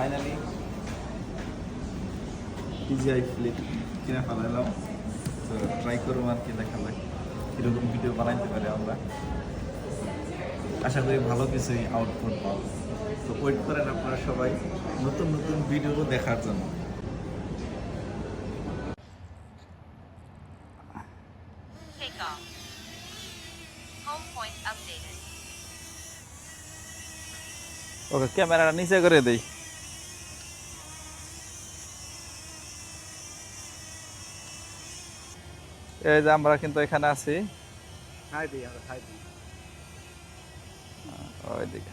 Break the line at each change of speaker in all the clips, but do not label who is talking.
Finally PGI flip কিনে ফেলাইলাম তো try করব আর কি দেখা যাক। কীরকম ভিডিও বানাইতে পারি আমরা। আশা করি ভালো কিছুই আউটপুট পাবো। তো ওয়েট করেন আপনারা সবাই নতুন নতুন ভিডিও দেখার জন্য।
Takeoff. Home point updated.
ওকে ক্যামেরাটা নিচে করে দেই। এই যে আমরা কিন্তু এখানে আছি। ওইদিকে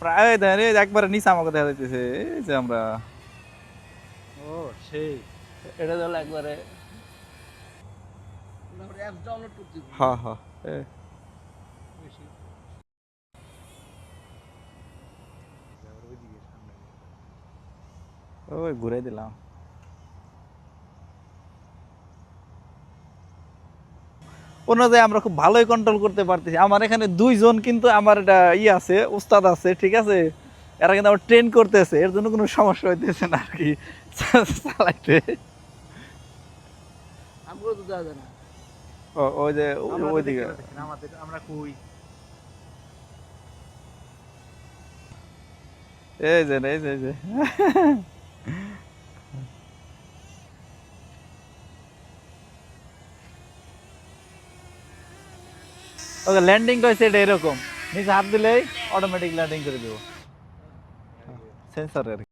প্রায় দেখেন এই একবারে নিচে আমাকে দেখা যাইতেছে এই যে আমরা।
ও সেই।
এটা একবারে। হ্যাঁ হ্যাঁ ওই ঘুরে দিলাম। অনুযায়ী আমরা খুব ভালোই কন্ট্রোল করতে পারতেছি। আমার এখানে দুইজন কিন্তু আমার এটা ই আছে উস্তাদ আছে ঠিক আছে? এরা কিন্তু আমার ট্রেন করতেছে এর জন্য কোনো সমস্যা হইতেছে না আর কি চালাইতে ওই যে ওইদিকে।
আমরা কই?
এই যে এই যে। ওকে ল্যান্ডিং করে এটা এরকম? নিচে হাত দিলেই অটোমেটিক ল্যান্ডিং করে দেবো। সেন্সর আর কি